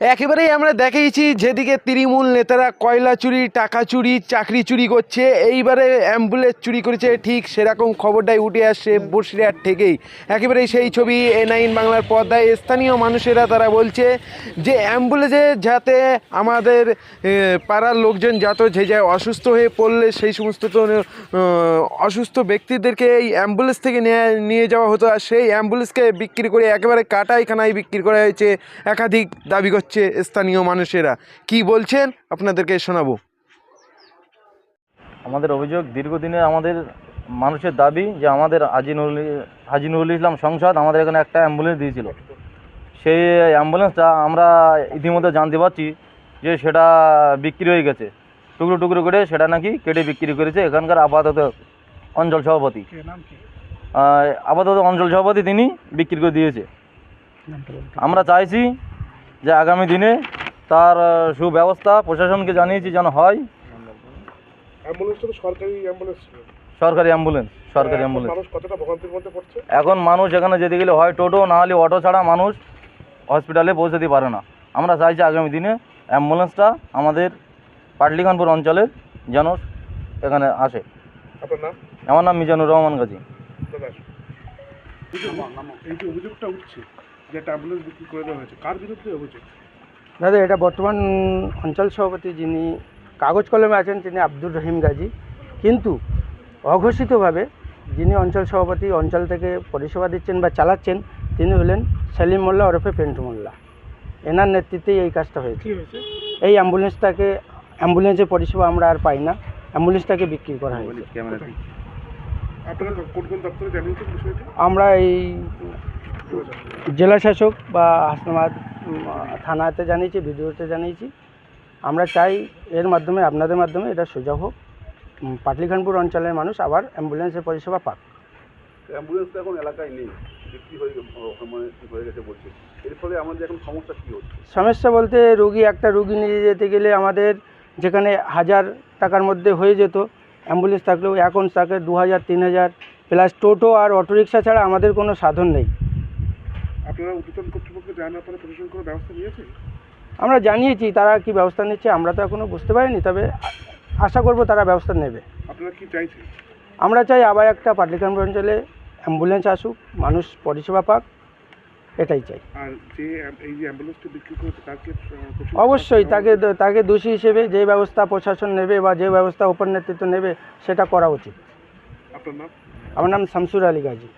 একেবারেই আমরা দেখেইছি যেদিকে তৃণমূল নেতারা কয়লা চুরি, টাকা চুরি, চাকরি চুরি করছে, এইবারে অ্যাম্বুলেন্স চুরি করেছে, ঠিক সেরকম খবরটাই উঠে আসছে বসিরহাট থেকেই। একেবারেই সেই ছবি এ নাইন বাংলার পর্দায়। স্থানীয় মানুষেরা তারা বলছে যে অ্যাম্বুলেন্সে যাতে আমাদের পাড়ার লোকজন যত যে যায় অসুস্থ হয়ে পড়লে সেই সমস্ত তো অসুস্থ ব্যক্তিদেরকে এই অ্যাম্বুলেন্স থেকে নিয়ে যাওয়া হতো। আর সেই অ্যাম্বুলেন্সকে বিক্রি করে একেবারে কাটাই খানায় বিক্রি করা হয়েছে। একাধিক দাবি করছে। স্থানীয় মানুষেরা। কি বলছেন? আপনাদেরকে শোনাবো। আমাদের অভিযোগ দীর্ঘদিনের আমাদের মানুষের দাবি যে আমাদের আজিনুল হাজি নুরুল ইসলাম সংসদ আমাদের এখানে একটা অ্যাম্বুলেন্স দিয়েছিল। সেই অ্যাম্বুলেন্সটা আমরা ইতিমধ্যে জানতে পারছি যে সেটা বিক্রি হয়ে গেছে। টুকরো টুকরো করে সেটা নাকি কেটে বিক্রি করেছে এখানকার আপাতত অঞ্চল সভাপতি। আপাতত অঞ্চল সভাপতি তিনি বিক্রি করে দিয়েছে। আমরা চাইছি যে আগামী দিনে তার সুব্যবস্থা প্রশাসনকে জানিয়েছি যেন হয়। অ্যাম্বুলেন্সটা তো সরকারি অ্যাম্বুলেন্স সরকারি অ্যাম্বুলেন্স সরকারি এখন অ্যাম্বুলেন্স। মানুষ কতটা ভোগান্তির মধ্যে পড়ছে? এখন মানুষ এখানে যেতে গেলে হয় টোটো না হলে অটো ছাড়া মানুষ হসপিটালে পৌঁছাতে পারে না। আমরা চাইছি আগামী দিনে অ্যাম্বুলেন্সটা আমাদের পাটলিখানপুর অঞ্চলের যেন এখানে আসে। আপনার নাম? আমার নাম মিজানুর রহমান গাজী। এই যে অভিযোগটা উঠছে অ্যাম্বুলেন্স বিক্রি করে দেওয়া হয়েছে কার বিরুদ্ধে অভিযোগ? দাদা এটা বর্তমান অঞ্চল সভাপতি যিনি কাগজ কলমে আছেন তিনি আব্দুর রহিম গাজী। কিন্তু অঘোষিতভাবে যিনি অঞ্চল সভাপতি অঞ্চল থেকে পরিষেবা দিচ্ছেন বা চালাচ্ছেন তিনি হলেন সেলিম মোল্লা ওরফে পেন্টু মোল্লা। এনার নেতৃত্বেই এই কাজটা হয়েছে। এই অ্যাম্বুলেন্সটাকে অ্যাম্বুলেন্সের পরিষেবা আমরা আর পাই না। অ্যাম্বুলেন্সটাকে বিক্রি করা হয়েছে। আমরা এই জেলা শাসক বা হাসনাবাদ থানাতে জানিয়েছি বিডিওতে জানিয়েছি। আমরা চাই এর মাধ্যমে আপনাদের মাধ্যমে এটা সোজা হোক। পাটলিখানপুর অঞ্চলের মানুষ আবার অ্যাম্বুলেন্সের পরিষেবা পাক। অ্যাম্বুলেন্স এখন এলাকায় নেই। মানে সমস্যা সমস্যা বলতে রুগী একটা রুগী নিয়ে যেতে গেলে আমাদের যেখানে হাজার টাকার মধ্যে হয়ে যেত অ্যাম্বুলেন্স থাকলেও এখন তাকে দু হাজার তিন হাজার প্লাস টোটো আর অটোরিকশা ছাড়া আমাদের কোনো সাধন নেই। আপনারা কর্তৃপক্ষকে প্রশাসন কোনো ব্যবস্থা নিয়েছে আমরা জানিয়েছি তারা কি ব্যবস্থা নিচ্ছে আমরা তো এখনও বুঝতে পারিনি তবে আশা করব তারা ব্যবস্থা নেবে। আপনারা কি চাইছেন? আমরা চাই আবার একটা পাটলিকানপুর অঞ্চলে অ্যাম্বুলেন্স আসুক মানুষ পরিষেবা পাক এটাই চাই। আর যে এই যে অ্যাম্বুলেন্সটা বিক্রি করেছে তাকে অবশ্যই তাকে তাকে দোষী হিসেবে যে ব্যবস্থা প্রশাসন নেবে বা যে ব্যবস্থা উপর নেতৃত্ব নেবে সেটা করা উচিত। আপনার নাম? আমার নাম শামসুর আলী গাজী।